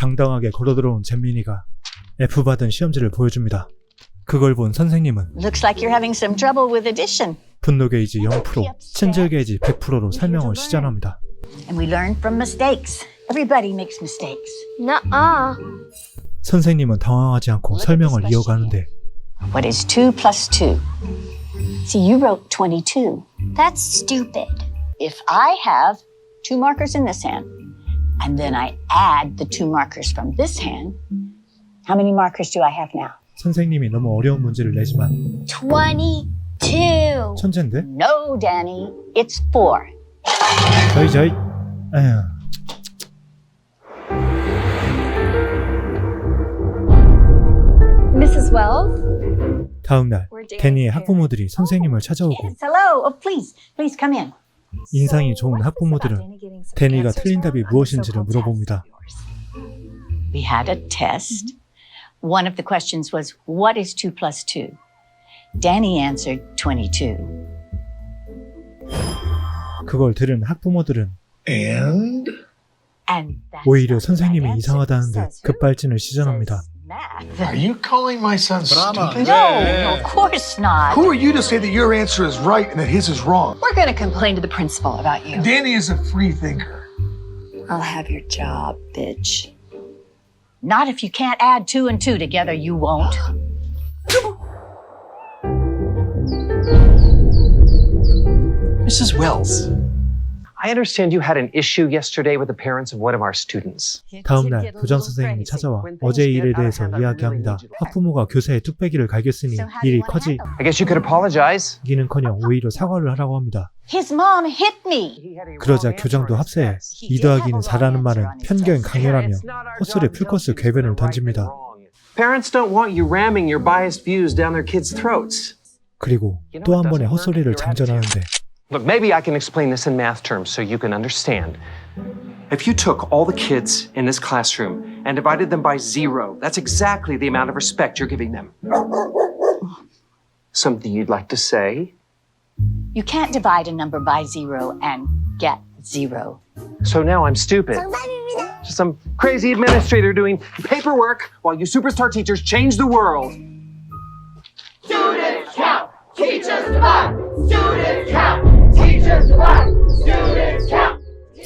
당당하게 걸어 들어온 잼민이가 F 받은 시험지를 보여줍니다. 그걸 본 선생님은 Looks like you're having some trouble with addition. 분노 게이지 0%, 친절 게이지 100%로 설명을 시전합니다. And we learn from mistakes. Everybody makes mistakes. Nuh-uh. 선생님은 당황하지 않고 설명을 이어가는데 What is 2 plus 2? See, you wrote 22. That's stupid. If I have two markers in this hand, and then I add the two markers from this hand, how many markers do I have now? 선생님이 너무 어려운 문제를 내지만 22. 천재인데? No, Danny, it's 4. 저희 저희 에휴 Mrs. Wells? 다음날 데니의 학부모들이 선생님을 찾아오고 Yes, hello. Oh, please, please come in. 인상이 좋은 학부모들은 데니가 틀린 답이 무엇인지를 물어봅니다. We had a test. One of the questions was, What is 2 plus 2? Danny answered 22. 그걸 들은 학부모들은 And? 오히려 선생님이 Says who? 급발진을 시전합니다. Says math. Are you calling my son stupid? No, no, of course not. Who are you to say that your answer is right and that his is wrong? We're going to complain to the principal about you. Danny is a free thinker. I'll have your job, bitch. Not if you can't add two and two together, you won't. Mrs. Wells, I understand you had an issue yesterday with the parents of one of our students. 다음 날 교장 선생님이 찾아와 어제 일에 대해서 이야기합니다. 학부모가 교사의 뚝배기를 갈겼으니 일이 it? I guess you could apologize. 오히려 사과를 하라고 합니다. His mom hit me. 그러자 교장도 합세해 2 더하기는 4라는 말은 편견 강요라며 헛소리 풀코스 궤변을 던집니다. Parents don't want you ramming your biased views down their kids' throats. 그리고 또 한 번의 헛소리를 장전하는데 Look, maybe I can explain this in math terms so you can understand. If you took all the kids in this classroom and divided them by zero, that's exactly the amount of respect you're giving them. Something you'd like to say? You can't divide a number by zero and get zero. So now I'm stupid. Just some crazy administrator doing paperwork while you superstar teachers change the world.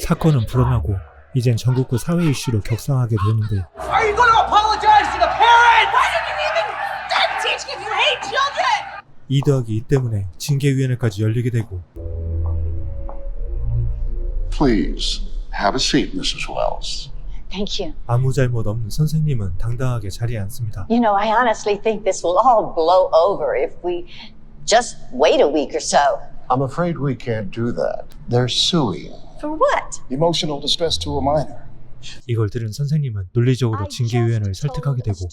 사건은 불어나고 이젠 전국구 사회 이슈로 격상하게 되는데 Are you going to apologize to the parents? Why didn't you even start teaching if you hate children? 2 더하기 2 때문에 징계위원회까지 열리게 되고 Please have a seat, Mrs. Wells. Thank you. 아무 잘못 없는 선생님은 당당하게 자리에 앉습니다. You know, I honestly think this will all blow over if we just wait a week or so. I'm afraid we can't do that. They're suing. For what? Emotional distress to a minor. 이걸 들은 선생님은 논리적으로 징계위원회를 설득하게 되고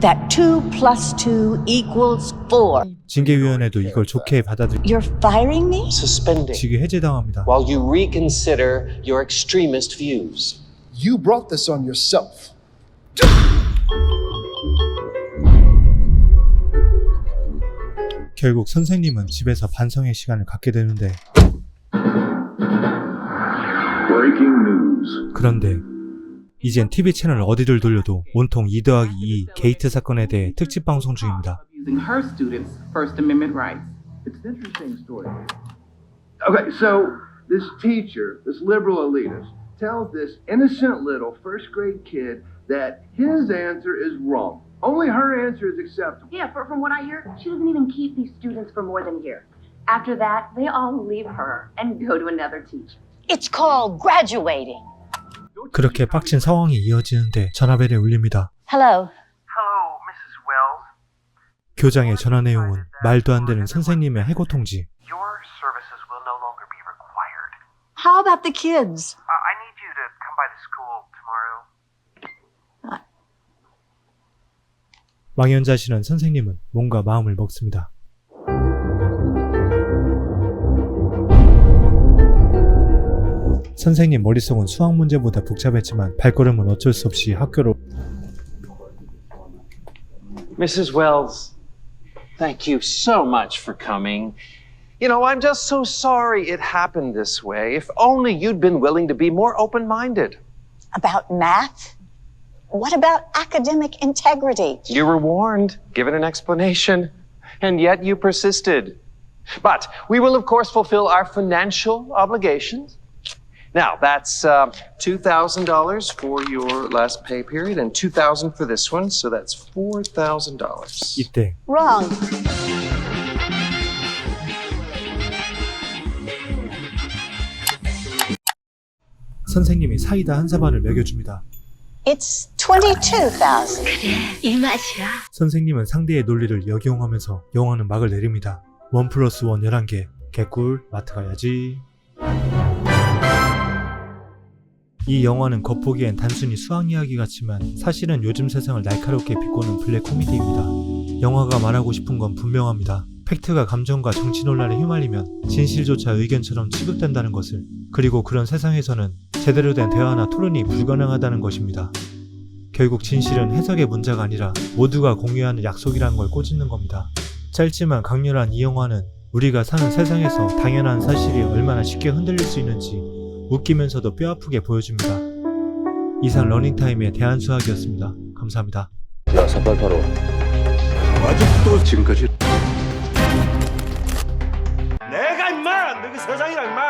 That 2 plus 2 equals 4. 징계위원회도 이걸 좋게 받아들이 You're firing me? Suspending 직위 해제당합니다. while you reconsider your extremist views. You brought this on yourself. 결국 선생님은 집에서 반성의 시간을 갖게 되는데. 그런데 이젠 TV 채널 어디를 돌려도 온통 2 더하기 2 게이트 사건에 대해 특집 방송 중입니다. using her students' First Amendment rights. It's an interesting story. Okay, so this teacher, this liberal elitist, tells this innocent little first grade kid that his answer is wrong. Only her answer is acceptable. Yeah, for, from what I hear, she doesn't even keep these students for more than a year. After that, they all leave her and go to another teacher. It's called graduating. 그렇게 빡친 상황이 이어지는데 전화벨이 울립니다. Hello. Hello, Mrs. Wells. 교장의 전화 내용은 말도 안 되는 선생님의 해고 통지. Your services will no longer be required. How about the kids? Uh, I need you to come by the school tomorrow. 망연자실한 선생님은 뭔가 마음을 먹습니다. 선생님 머릿속은 수학 문제보다 복잡했지만 발걸음은 어쩔 수 없이 학교로 Mrs. Wells, thank you so much for coming. You know, I'm just so sorry it happened this way. If only you'd been willing to be more open minded. About math? what about academic integrity? You were warned, given an explanation, and yet you persisted. But we will, of course, fulfill our financial obligations. Now, that's uh, $2,000 for your last pay period and $2,000 for this one, so that's $4,000. 이때 Wrong. 선생님이 사이다 한 사발을 먹여줍니다. It's 22,000. 이 맛이야. 선생님은 상대의 논리를 역이용하면서 영화는 막을 내립니다. 원 플러스 원 11개. 개꿀, 마트 가야지. 이 영화는 겉보기엔 단순히 수학 이야기 같지만 사실은 요즘 세상을 날카롭게 비꼬는 블랙 코미디입니다. 영화가 말하고 싶은 건 분명합니다. 팩트가 감정과 정치 논란에 휘말리면 진실조차 의견처럼 취급된다는 것을 그리고 그런 세상에서는 제대로 된 대화나 토론이 불가능하다는 것입니다. 결국 진실은 해석의 문제가 아니라 모두가 공유하는 약속이라는 걸 꼬집는 겁니다. 짧지만 강렬한 이 영화는 우리가 사는 세상에서 당연한 사실이 얼마나 쉽게 흔들릴 수 있는지 웃기면서도 뼈아프게 보여줍니다. 이상 러닝타임의 대한수학이었습니다. 감사합니다. 야, 4885. 아직도 지금까지 내가 임마 너그 서장이랑 임마